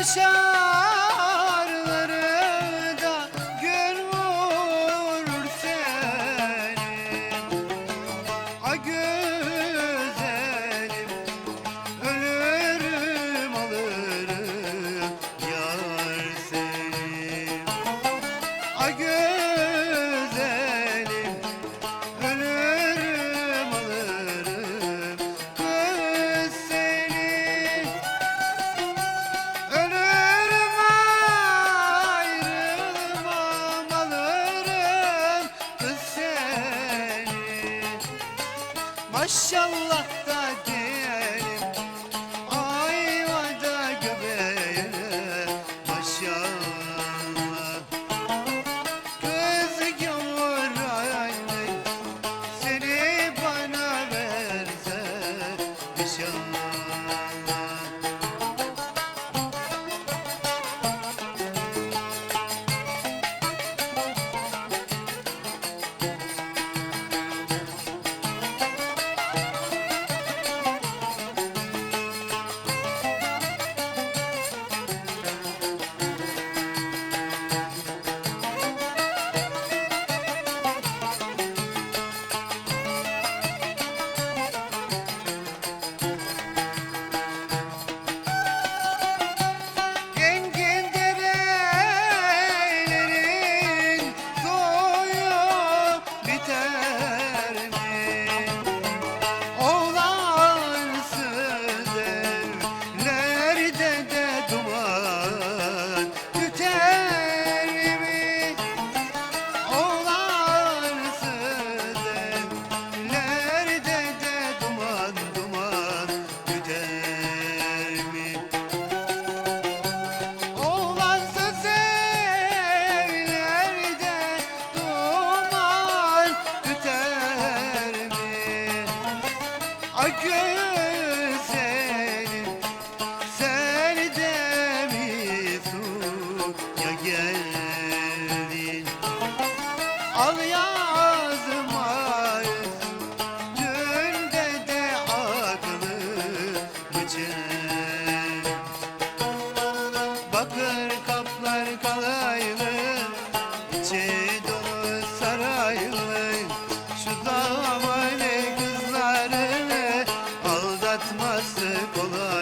Yaşarları da gör vurur Maşallah. saraylı İçi Şu davaylı kızlarını Aldatması kolay.